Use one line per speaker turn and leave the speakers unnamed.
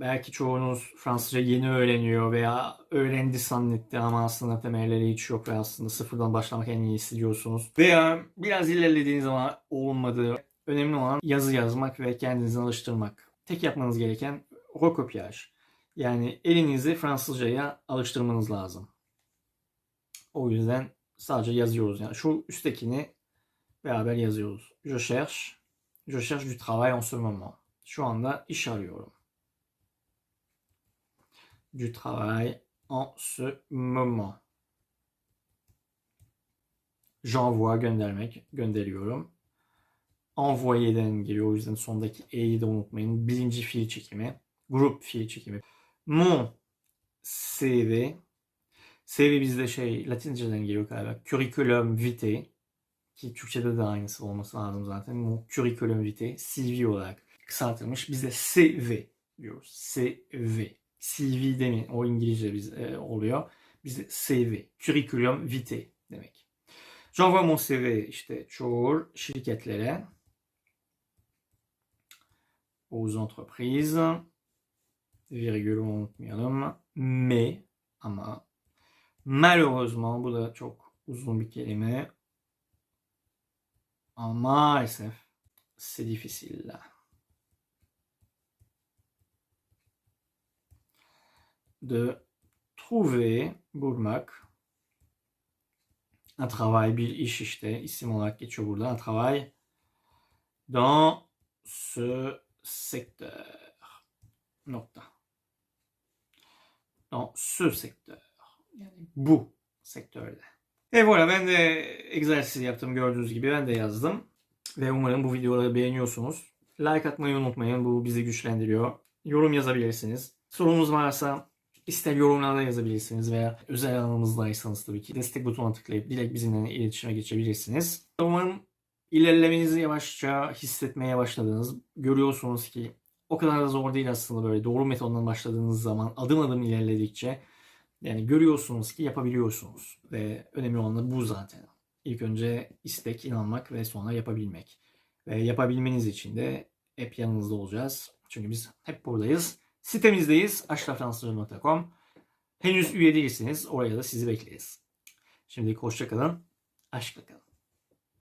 belki çoğunuz Fransızca yeni öğreniyor veya öğrendi zannetti ama aslında temelleri hiç yok ve aslında sıfırdan başlamak en iyisi diyorsunuz. Veya biraz ilerlediğiniz zaman olmadı. Önemli olan yazı yazmak ve kendinizi alıştırmak. Tek yapmanız gereken recopyage. Yani elinizi Fransızcaya alıştırmanız lazım. O yüzden sadece yazıyoruz. Yani şu üsttekini beraber yazıyoruz. Je cherche, je cherche du travail en ce moment. Şu anda iş arıyorum. Du travail en ce moment. J'envoie göndermek, gönderiyorum. Envoyer'den geliyor. O yüzden sondaki E'yi de unutmayın. Birinci fiil çekimi. Grup fiil çekimi. Mon CV. CV bizde şey Latinceden geliyor galiba. Curriculum vitae. Ki Türkçe'de de aynısı olması lazım zaten. Mon curriculum vitae. CV olarak kısaltılmış. Bizde CV diyoruz. CV. CV demin o İngilizce biz, e, oluyor. Bizde CV. Curriculum vitae demek. J'envoie mon CV işte çoğu şirketlere. Aux entreprises. Virgülü unutmayalım. Mais ama malheureusement bu da çok uzun bir kelime. Ama maalesef c'est difficile. De trouver, bulmak. Un travail, bir iş işte. isim olarak geçiyor burada. Un travail dans ce secteur. Nokta. Dans ce secteur. Yani bu sektörde. E voilà ben de egzersiz yaptım gördüğünüz gibi ben de yazdım. Ve umarım bu videoları beğeniyorsunuz. Like atmayı unutmayın bu bizi güçlendiriyor. Yorum yazabilirsiniz. Sorunuz varsa ister yorumlarda yazabilirsiniz veya özel alanınızdaysanız tabii ki destek butonuna tıklayıp direkt bizimle iletişime geçebilirsiniz. Umarım ilerlemenizi yavaşça hissetmeye başladınız. Görüyorsunuz ki o kadar da zor değil aslında böyle doğru metoddan başladığınız zaman adım adım ilerledikçe yani görüyorsunuz ki yapabiliyorsunuz ve önemli olan da bu zaten. İlk önce istek, inanmak ve sonra yapabilmek. Ve yapabilmeniz için de hep yanınızda olacağız. Çünkü biz hep buradayız. Sitemizdeyiz. aşkafransızca.com Henüz üye değilsiniz. Oraya da sizi bekleriz. Şimdilik hoşçakalın. Aşkla kalın.